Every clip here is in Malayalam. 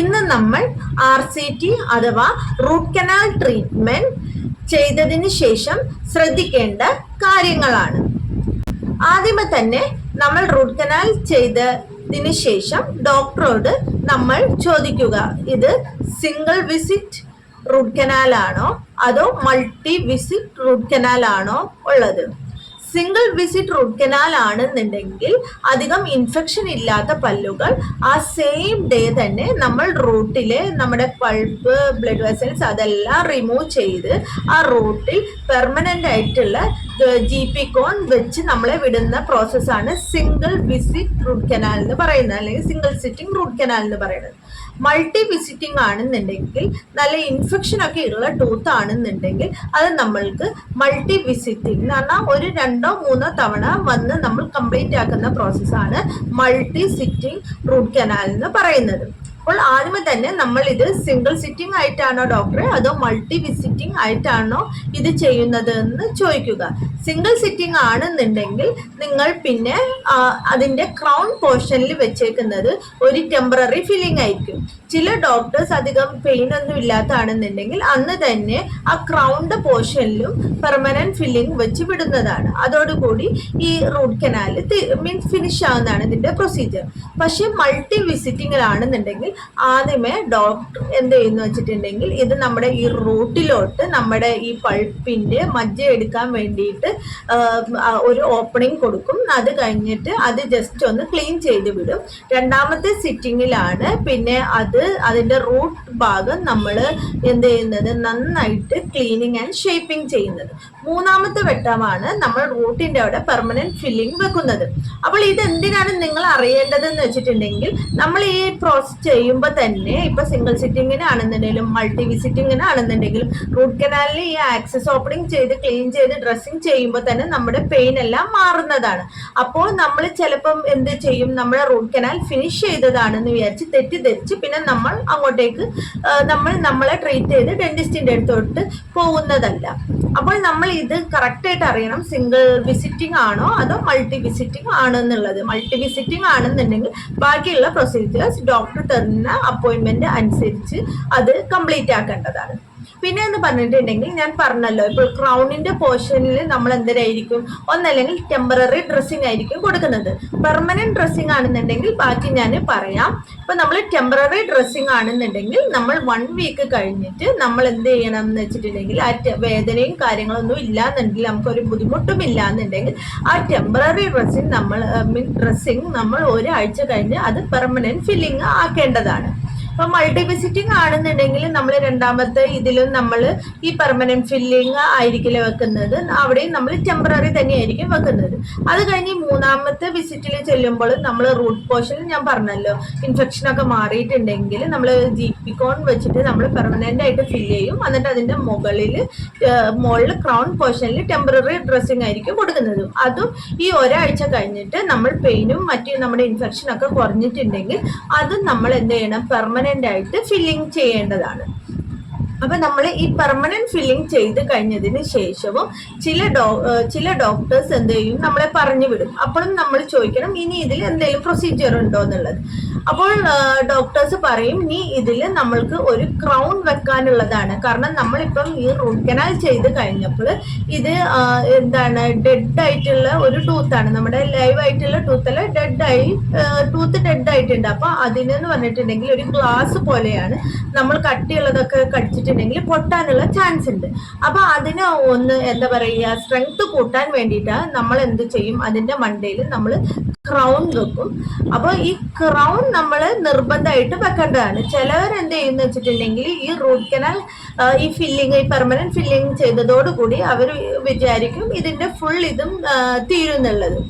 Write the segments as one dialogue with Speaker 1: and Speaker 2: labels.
Speaker 1: ഇന്ന് നമ്മൾ ആർ സി ടി അഥവാ റൂട്ട് കനാൽ ട്രീറ്റ്മെന്റ് ചെയ്തതിന് ശേഷം ശ്രദ്ധിക്കേണ്ട കാര്യങ്ങളാണ്. ആദ്യമേ തന്നെ നമ്മൾ റൂട്ട് കനാൽ ചെയ്തതിന് ശേഷം ഡോക്ടറോട് നമ്മൾ ചോദിക്കുക ഇത് സിംഗിൾ വിസിറ്റ് റൂട്ട് കനാലാണോ അതോ മൾട്ടി വിസിറ്റ് റൂട്ട് കനാലാണോ ഉള്ളത്? സിംഗിൾ വിസിറ്റ് റൂട്ട് കനാൽ ആണെന്നുണ്ടെങ്കിൽ അധികം ഇൻഫെക്ഷൻ ഇല്ലാത്ത പല്ലുകൾ ആ സെയിം ഡേ തന്നെ നമ്മൾ റൂട്ടിലെ നമ്മുടെ പൾപ്പ് ബ്ലഡ് വെസൽസ് അതെല്ലാം റിമൂവ് ചെയ്ത് ആ റൂട്ടിൽ പെർമനന്റ് ആയിട്ടുള്ള ജി പി കോൺ വെച്ച് നമ്മളെ വിടുന്ന പ്രോസസ്സാണ് സിംഗിൾ വിസിറ്റ് റൂട്ട് കനാൽ എന്ന് പറയുന്നത്. അല്ലെങ്കിൽ സിംഗിൾ സിറ്റിംഗ് റൂട്ട് കനാൽ എന്ന് പറയുന്നത്. മൾട്ടി വിസിറ്റിംഗ് ആണെന്നുണ്ടെങ്കിൽ നല്ല ഇൻഫെക്ഷൻ ഒക്കെ ഉള്ള ടൂത്ത് ആണെന്നുണ്ടെങ്കിൽ അത് നമ്മൾക്ക് മൾട്ടി വിസിറ്റിംഗ് എന്ന് പറഞ്ഞാൽ ഒരു രണ്ടോ മൂന്നോ തവണ വന്ന് നമ്മൾ കംപ്ലീറ്റ് ആക്കുന്ന പ്രോസസ്സാണ് മൾട്ടി സിറ്റിംഗ് റൂട്ട് കനാൽ എന്ന് പറയുന്നത്. അപ്പോൾ ആദ്യമേ തന്നെ നമ്മൾ ഇത് സിംഗിൾ സിറ്റിംഗ് ആയിട്ടാണോ ഡോക്ടറെ അതോ മൾട്ടി വിസിറ്റിംഗ് ആയിട്ടാണോ ഇത് ചെയ്യുന്നത് എന്ന് ചോദിക്കുക. സിംഗിൾ സിറ്റിംഗ് ആണെന്നുണ്ടെങ്കിൽ നിങ്ങൾ പിന്നെ അതിന്റെ ക്രൗൺ പോർഷനിൽ വെച്ചേക്കുന്നത് ഒരു ടെമ്പററി ഫില്ലിംഗ് ആയിരിക്കും. ചില ഡോക്ടേഴ്സ് അധികം പെയിൻ ഒന്നും ഇല്ലാത്തതാണെന്നുണ്ടെങ്കിൽ അന്ന് തന്നെ ആ ക്രൗണ്ട് പോർഷനിലും പെർമനന്റ് ഫില്ലിംഗ് വെച്ച് വിടുന്നതാണ്. അതോടുകൂടി ഈ റൂട്ട് കനാൽ മീൻസ് ഫിനിഷ് ആവുന്നതാണ് ഇതിന്റെ പ്രൊസീജിയർ പക്ഷേ മൾട്ടി വിസിറ്റിങ്ങിലാണെന്നുണ്ടെങ്കിൽ ആദ്യമേ ഡോക്ടർ എന്ത് ചെയ്യുന്നു വെച്ചിട്ടുണ്ടെങ്കിൽ ഇത് നമ്മുടെ ഈ റൂട്ടിലോട്ട് നമ്മുടെ ഈ പൾപ്പിന്റെ മജ്ജ എടുക്കാൻ വേണ്ടിയിട്ട് ഒരു ഓപ്പണിംഗ് കൊടുക്കും. അത് കഴിഞ്ഞിട്ട് അത് ജസ്റ്റ് ഒന്ന് ക്ലീൻ ചെയ്ത് വിടും. രണ്ടാമത്തെ സിറ്റിങ്ങിലാണ് പിന്നെ അത് അതിന്റെ റൂട്ട് ഭാഗം നമ്മൾ എന്ത് ചെയ്യുന്നത്? നന്നായിട്ട് ക്ലീനിങ് ആൻഡ് ഷേപ്പിംഗ് ചെയ്യുന്നത്. മൂന്നാമത്തെ വെട്ടമാണ് നമ്മൾ റൂട്ടിന്റെ അവിടെ പെർമനന്റ് ഫില്ലിംഗ് വെക്കുന്നത്. അപ്പോൾ ഇത് എന്തിനാണ് നിങ്ങൾ അറിയേണ്ടത് എന്ന് വെച്ചിട്ടുണ്ടെങ്കിൽ നമ്മൾ ഈ പ്രോസസ് ചെയ്യുമ്പോൾ തന്നെ ഇപ്പൊ സിംഗിൾ സിറ്റിങ്ങിനാണെന്നുണ്ടെങ്കിലും മൾട്ടി വിസിറ്റിങ്ങിനാണെന്നുണ്ടെങ്കിലും റൂട്ട് കനാലിൽ ഈ ആക്സസ് ഓപ്പണിംഗ് ചെയ്ത് ക്ലീൻ ചെയ്ത് ഡ്രസ്സിങ് ചെയ്യുമ്പോൾ തന്നെ നമ്മുടെ പെയിൻ എല്ലാം മാറുന്നതാണ്. അപ്പോൾ നമ്മൾ ചിലപ്പം എന്ത് ചെയ്യും? നമ്മുടെ റൂട്ട് കനാൽ ഫിനിഷ് ചെയ്തതാണെന്ന് വിചാരിച്ച് തെറ്റിദ്ധരിച്ച് പിന്നെ നമ്മൾ അങ്ങോട്ടേക്ക് നമ്മൾ നമ്മളെ ട്രീറ്റ് ചെയ്ത് ഡെന്റിസ്റ്റിന്റെ അടുത്തോട്ട് പോകുന്നതല്ല. അപ്പോൾ നമ്മൾ ഇത് കറക്റ്റ് ആയിട്ട് അറിയണം സിംഗിൾ വിസിറ്റിംഗ് ആണോ അതോ മൾട്ടി വിസിറ്റിംഗ് ആണോ എന്നുള്ളത് മൾട്ടി വിസിറ്റിംഗ് ആണെന്നുണ്ടെങ്കിൽ ബാക്കിയുള്ള പ്രൊസീജിയേഴ്സ് ഡോക്ടർ തരുന്ന അപ്പോയിന്റ്മെന്റ് അനുസരിച്ച് അത് കംപ്ലീറ്റ് ആക്കേണ്ടതാണ്. പിന്നെ എന്ന് പറഞ്ഞിട്ടുണ്ടെങ്കിൽ ഞാൻ പറഞ്ഞല്ലോ ഇപ്പോൾ ക്രൗണിന്റെ പോർഷനിൽ നമ്മൾ എന്തരായിരിക്കും ഒന്നല്ലെങ്കിൽ ടെമ്പററി ഡ്രസ്സിംഗ് ആയിരിക്കും കൊടുക്കുന്നത്. പെർമനന്റ് ഡ്രസ്സിംഗ് ആണെന്നുണ്ടെങ്കിൽ ബാക്കി ഞാൻ പറയാം. ഇപ്പൊ നമ്മൾ ടെമ്പററി ഡ്രസ്സിംഗ് ആണെന്നുണ്ടെങ്കിൽ നമ്മൾ വൺ വീക്ക് കഴിഞ്ഞിട്ട് നമ്മൾ എന്ത് ചെയ്യണം എന്ന് വെച്ചിട്ടുണ്ടെങ്കിൽ ആ വേദനയും കാര്യങ്ങളൊന്നും ഇല്ലാന്നുണ്ടെങ്കിൽ നമുക്കൊരു ബുദ്ധിമുട്ടും ഇല്ലാന്നുണ്ടെങ്കിൽ ആ ടെമ്പററി ഡ്രസ്സിംഗ് നമ്മൾ മീൻ ഡ്രസ്സിംഗ് നമ്മൾ ഒരാഴ്ച കഴിഞ്ഞ് അത് പെർമനന്റ് ഫില്ലിങ് ആക്കേണ്ടതാണ്. അപ്പൊ മൾട്ടി വിസിറ്റിംഗ് ആണെന്നുണ്ടെങ്കിൽ നമ്മൾ രണ്ടാമത്തെ ഇതിലും നമ്മൾ ഈ പെർമനന്റ് ഫില്ലിംഗ് ആയിരിക്കില്ല വെക്കുന്നത്. അവിടെയും നമ്മൾ ടെമ്പററി തന്നെയായിരിക്കും വെക്കുന്നത്. അത് കഴിഞ്ഞ് മൂന്നാമത്തെ വിസിറ്റിൽ ചെല്ലുമ്പോൾ നമ്മൾ റൂട്ട് പോർഷനിൽ ഞാൻ പറഞ്ഞല്ലോ ഇൻഫെക്ഷൻ ഒക്കെ മാറിയിട്ടുണ്ടെങ്കിൽ നമ്മൾ ജി പി കോൺ വെച്ചിട്ട് നമ്മൾ പെർമനന്റ് ആയിട്ട് ഫില്ല് ചെയ്യും. എന്നിട്ട് അതിന്റെ മുകളിൽ മുകളിൽ ക്രൗൺ പോർഷനിൽ ടെമ്പററി ഡ്രസ്സിംഗ് ആയിരിക്കും കൊടുക്കുന്നത്. അതും ഈ ഒരാഴ്ച കഴിഞ്ഞിട്ട് നമ്മൾ പെയിനും മറ്റു നമ്മുടെ ഇൻഫെക്ഷൻ ഒക്കെ കുറഞ്ഞിട്ടുണ്ടെങ്കിൽ അതും നമ്മൾ എന്ത് ചെയ്യണം? പെർമനന്റ് ആയിട്ട് ഫില്ലിംഗ് ചെയ്യേണ്ടതാണ്. അപ്പൊ നമ്മൾ ഈ പെർമനന്റ് ഫില്ലിംഗ് ചെയ്ത് കഴിഞ്ഞതിന് ശേഷവും ചില ഡോ ചില ഡോക്ടേഴ്സ് എന്ത് ചെയ്യും? നമ്മളെ പറഞ്ഞു വിടും. അപ്പോഴും നമ്മൾ ചോദിക്കണം ഇനി ഇതിൽ എന്തെങ്കിലും പ്രൊസീജിയർ ഉണ്ടോ എന്നുള്ളത്. അപ്പോൾ ഡോക്ടേഴ്സ് പറയും നീ ഇതിൽ നമ്മൾക്ക് ഒരു ക്രൗൺ വെക്കാനുള്ളതാണ്. കാരണം നമ്മളിപ്പം ഈ റൂട്ട് കനാൽ ചെയ്ത് കഴിഞ്ഞപ്പോൾ ഇത് എന്താണ് ഡെഡ് ആയിട്ടുള്ള ഒരു ടൂത്താണ് നമ്മുടെ ലൈവ് ആയിട്ടുള്ള ടൂത്തല്ല ഡെഡ് ആയി ടൂത്ത് ഡെഡ് ആയിട്ടുണ്ട്. അപ്പൊ അതിനെന്ന് പറഞ്ഞിട്ടുണ്ടെങ്കിൽ ഒരു ഗ്ലാസ് പോലെയാണ് നമ്മൾ കട്ടിയുള്ളതൊക്കെ കടിച്ചിട്ടുണ്ടെങ്കിൽ പൊട്ടാനുള്ള ചാൻസ് ഉണ്ട്. അപ്പൊ അതിന് ഒന്ന് എന്താ പറയുക സ്ട്രെങ്ത് കൂട്ടാൻ വേണ്ടിയിട്ട് നമ്മൾ എന്ത് ചെയ്യും? അതിന്റെ മണ്ടയിൽ നമ്മൾ ക്രൗൺ വെക്കും. അപ്പൊ ഈ ക്രൗൺ നമ്മൾ നിർബന്ധമായിട്ട് വെക്കേണ്ടതാണ്. ചിലവർ എന്ത് ചെയ്യുന്ന വെച്ചിട്ടുണ്ടെങ്കിൽ ഈ റൂട്ട് കനാൽ ഈ ഫില്ലിങ് ഈ പെർമനന്റ് ഫില്ലിങ് ചെയ്തതോടുകൂടി അവർ വിചാരിക്കും ഇതിന്റെ ഫുൾ ഇതും തീരുന്നുള്ളത്.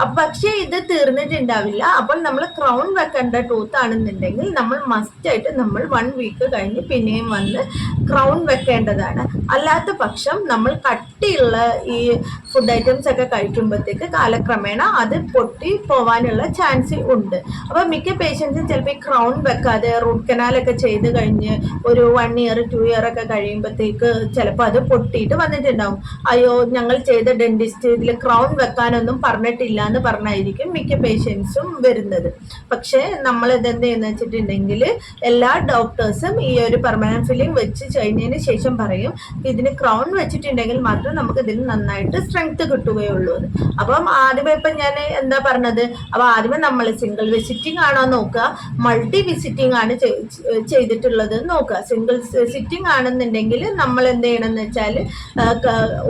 Speaker 1: അപ്പൊ പക്ഷേ ഇത് തീർന്നിട്ടുണ്ടാവില്ല. അപ്പോൾ നമ്മൾ ക്രൗൺ വെക്കേണ്ട ടൂത്ത് ആണെന്നുണ്ടെങ്കിൽ നമ്മൾ മസ്റ്റ് ആയിട്ട് നമ്മൾ വൺ വീക്ക് കഴിഞ്ഞ് പിന്നെയും വന്ന് ക്രൗൺ വെക്കേണ്ടതാണ്. അല്ലാത്ത പക്ഷം നമ്മൾ കട്ടിയുള്ള ഈ ഫുഡ് ഐറ്റംസ് ഒക്കെ കഴിക്കുമ്പോഴത്തേക്ക് കാലക്രമേണ അത് പൊട്ടി പോവാനുള്ള ചാൻസ് ഉണ്ട്. അപ്പോൾ മിക്ക പേഷ്യൻസും ചിലപ്പോൾ ഈ ക്രൗൺ വെക്കാതെ റൂട്ട് കനാലൊക്കെ ചെയ്ത് കഴിഞ്ഞ് ഒരു വൺ ഇയർ ടു ഇയർ ഒക്കെ കഴിയുമ്പോഴത്തേക്ക് ചിലപ്പോൾ അത് പൊട്ടിയിട്ട് വന്നിട്ടുണ്ടാവും. അയ്യോ ഞങ്ങൾ ചെയ്ത ഡെന്റിസ്റ്റ് ഇതിൽ ക്രൗൺ വെക്കാനൊന്നും പറഞ്ഞിട്ടില്ല എന്ന് പറഞ്ഞായിരിക്കും മിക്ക പേഷ്യൻസും വരുന്നത്. പക്ഷേ നമ്മൾ ഇതെന്ത് ചെയ്യുന്ന വെച്ചിട്ടുണ്ടെങ്കിൽ എല്ലാ ഡോക്ടേഴ്സും ഈ ഒരു പെർമനന്റ് ഫില്ലിംഗ് വെച്ച് കഴിഞ്ഞതിന് ശേഷം പറയും ഇതിന് ക്രൗൺ വെച്ചിട്ടുണ്ടെങ്കിൽ മാത്രം നമുക്ക് ഇതിന് നന്നായിട്ട് സ്ട്രെങ്ത് കിട്ടുകയുള്ളൂ അപ്പം ആദ്യമേ ഇപ്പം ഞാൻ എന്താ പറഞ്ഞത്? അപ്പം ആദ്യമേ നമ്മൾ സിംഗിൾ വിസിറ്റിംഗ് ആണോ നോക്കുക. മൾട്ടി വിസിറ്റിംഗ് ആണ് ചെയ്തിട്ടുള്ളത് നോക്കുക. സിംഗിൾ സിറ്റിംഗ് ആണെന്നുണ്ടെങ്കിൽ നമ്മൾ എന്ത് ചെയ്യണമെന്ന് വെച്ചാൽ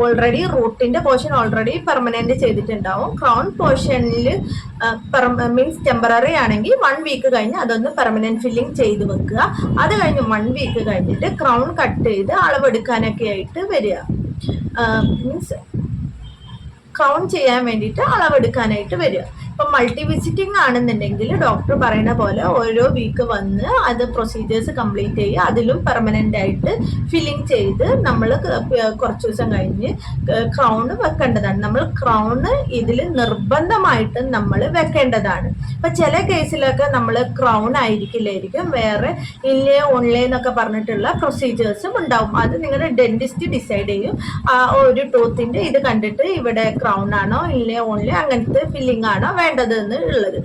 Speaker 1: ഓൾറെഡി റൂട്ടിന്റെ പോർഷൻ ഓൾറെഡി പെർമനന്റ് ചെയ്തിട്ടുണ്ടാവും. ക്രൗൺ പോർഷനിൽ മീൻസ് ടെമ്പററി ആണെങ്കിൽ വൺ വീക്ക് കഴിഞ്ഞ് അതൊന്ന് പെർമനന്റ് ഫില്ലിംഗ് ചെയ്ത് വെക്കുക. അത് കഴിഞ്ഞ് വൺ വീക്ക് കഴിഞ്ഞിട്ട് ക്രൗൺ കട്ട് ചെയ്ത് അളവെടുക്കാനൊക്കെ ആയിട്ട് വരിക. മീൻസ് ക്രൗൺ ചെയ്യാൻ വേണ്ടിയിട്ട് അളവെടുക്കാനായിട്ട് വരിക. ഇപ്പം മൾട്ടി വിസിറ്റിംഗ് ആണെന്നുണ്ടെങ്കിൽ ഡോക്ടർ പറയുന്ന പോലെ ഓരോ വീക്ക് വന്ന് അത് പ്രൊസീജിയേഴ്സ് കംപ്ലീറ്റ് ചെയ്യുക അതിലും പെർമനന്റ് ആയിട്ട് ഫില്ലിംഗ് ചെയ്ത് നമ്മൾ കുറച്ച് ദിവസം കഴിഞ്ഞ് ക്രൗണ് വെക്കേണ്ടതാണ്. നമ്മൾ ക്രൗണ് ഇതിൽ നിർബന്ധമായിട്ടും നമ്മൾ വെക്കേണ്ടതാണ്. ഇപ്പം ചില കേസിലൊക്കെ നമ്മൾ ക്രൗൺ ആയിരിക്കില്ലായിരിക്കും. വേറെ ഇല്ലേ ഓൺലൈൻ എന്നൊക്കെ പറഞ്ഞിട്ടുള്ള പ്രൊസീജിയേഴ്സും ഉണ്ടാവും. അത് നിങ്ങളുടെ ഡെന്റിസ്റ്റ് ഡിസൈഡ് ചെയ്യും. ഒരു ടൂത്തിന്റെ ഇത് കണ്ടിട്ട് ഇവിടെ ക്രൗൺ ആണോ ഇല്ലേ ഓൺലി അങ്ങനത്തെ ഫില്ലിംഗ് ആണോ വേണ്ടത് എന്ന് ഉള്ളത്.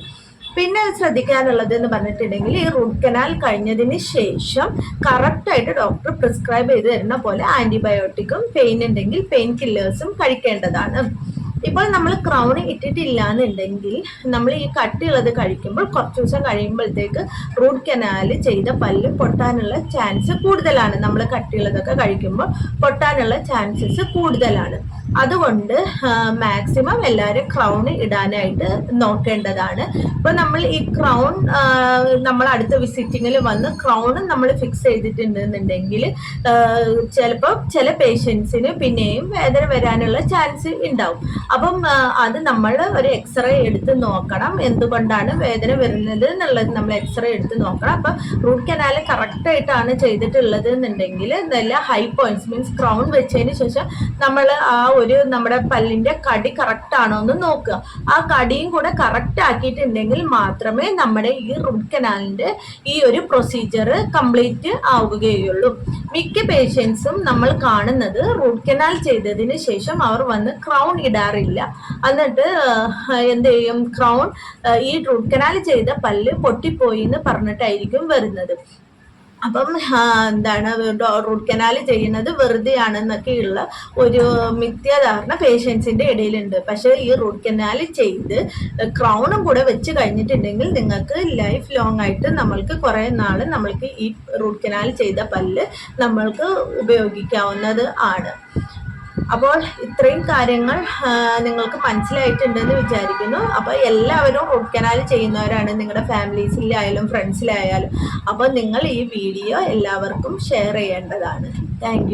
Speaker 1: പിന്നെ ശ്രദ്ധിക്കാനുള്ളത് എന്ന് പറഞ്ഞിട്ടുണ്ടെങ്കിൽ ഈ റൂട്ട് കനാൽ കഴിഞ്ഞതിന് ശേഷം കറക്റ്റായിട്ട് ഡോക്ടർ പ്രിസ്ക്രൈബ് ചെയ്ത് തരുന്ന പോലെ ആന്റിബയോട്ടിക്കും പെയിൻ ഉണ്ടെങ്കിൽ പെയിൻ കില്ലേഴ്സും കഴിക്കേണ്ടതാണ്. ഇപ്പോൾ നമ്മൾ ക്രൗൺ ഇട്ടിട്ടില്ല എന്നുണ്ടെങ്കിൽ നമ്മൾ ഈ കട്ടിയുള്ളത് കഴിക്കുമ്പോൾ കുറച്ച് ദിവസം കഴിയുമ്പോഴത്തേക്ക് റൂട്ട് കനാൽ ചെയ്ത പല്ല് പൊട്ടാനുള്ള ചാൻസ് കൂടുതലാണ്. നമ്മൾ കട്ടിയുള്ളതൊക്കെ കഴിക്കുമ്പോൾ പൊട്ടാനുള്ള ചാൻസസ് കൂടുതലാണ്. അതുകൊണ്ട് മാക്സിമം എല്ലാവരും ക്രൗൺ ഇടാനായിട്ട് നോക്കേണ്ടതാണ്. ഇപ്പൊ നമ്മൾ ഈ ക്രൗൺ നമ്മൾ അടുത്ത വിസിറ്റിങ്ങിൽ വന്ന് ക്രൗൺ നമ്മൾ ഫിക്സ് ചെയ്തിട്ടുണ്ടെന്നുണ്ടെങ്കിൽ ചിലപ്പോൾ ചില പേഷ്യൻസിന് പിന്നെയും വേദന വരാനുള്ള ചാൻസ് ഉണ്ടാവും. അപ്പം അത് നമ്മൾ ഒരു എക്സ്റേ എടുത്ത് നോക്കണം. എന്തുകൊണ്ടാണ് വേദന വരുന്നത് എന്നുള്ളത് നമ്മൾ എക്സ്റേ എടുത്ത് നോക്കണം. അപ്പം റൂട്ട് കനാൽ കറക്റ്റ് ആയിട്ടാണ് ചെയ്തിട്ടുള്ളത് എന്നുണ്ടെങ്കിൽ നല്ല ഹൈ പോയിന്റ്സ് മീൻസ് ക്രൗൺ വെച്ചതിന് ശേഷം നമ്മൾ ആ ഒരു നമ്മുടെ പല്ലിന്റെ കടി കറക്റ്റ് ആണോ എന്ന് നോക്കുക. ആ കടിയും കൂടെ കറക്റ്റ് ആക്കിയിട്ടുണ്ടെങ്കിൽ മാത്രമേ നമ്മുടെ ഈ റൂട്ട് കനാലിന്റെ ഈ ഒരു പ്രൊസീജിയർ കംപ്ലീറ്റ് ആവുകയുള്ളൂ. മിക്ക പേഷ്യൻസും നമ്മൾ കാണുന്നത് റൂട്ട് കനാൽ ചെയ്തതിന് ശേഷം അവർ വന്ന് ക്രൗൺ ഇടാറില്ല എന്നിട്ട് എന്ത് ചെയ്യും? ക്രൗൺ ഈ റൂട്ട് കനാൽ ചെയ്ത പല്ല് പൊട്ടിപ്പോയി എന്ന് പറഞ്ഞിട്ടായിരിക്കും വരുന്നത്. അപ്പം എന്താണ് റൂട്ട് കനാൽ ചെയ്യുന്നത് വെറുതെയാണെന്നൊക്കെയുള്ള ഒരു മിഥ്യാധാരണ പേഷ്യൻസിന്റെ ഇടയിലുണ്ട്. പക്ഷേ ഈ റൂട്ട് കനാൽ ചെയ്ത് ക്രൗണും കൂടെ വെച്ച് കഴിഞ്ഞിട്ടുണ്ടെങ്കിൽ നിങ്ങൾക്ക് ലൈഫ് ലോങ് ആയിട്ട് നമ്മൾക്ക് കുറേ നാൾ നമ്മൾക്ക് ഈ റൂട്ട് കനാൽ ചെയ്ത പല്ല് നമ്മൾക്ക് ഉപയോഗിക്കാവുന്നത് ആണ്. അപ്പോൾ ഇത്രയും കാര്യങ്ങൾ നിങ്ങൾക്ക് മനസ്സിലായിട്ടുണ്ടെന്ന് വിചാരിക്കുന്നു. അപ്പോൾ എല്ലാവരും റൂട്ട് കനാൽ ചെയ്യുന്നവരാണ് നിങ്ങളുടെ ഫാമിലീസിലായാലും ഫ്രണ്ട്സിലായാലും അപ്പോൾ നിങ്ങൾ ഈ വീഡിയോ എല്ലാവർക്കും ഷെയർ ചെയ്യേണ്ടതാണ്. താങ്ക്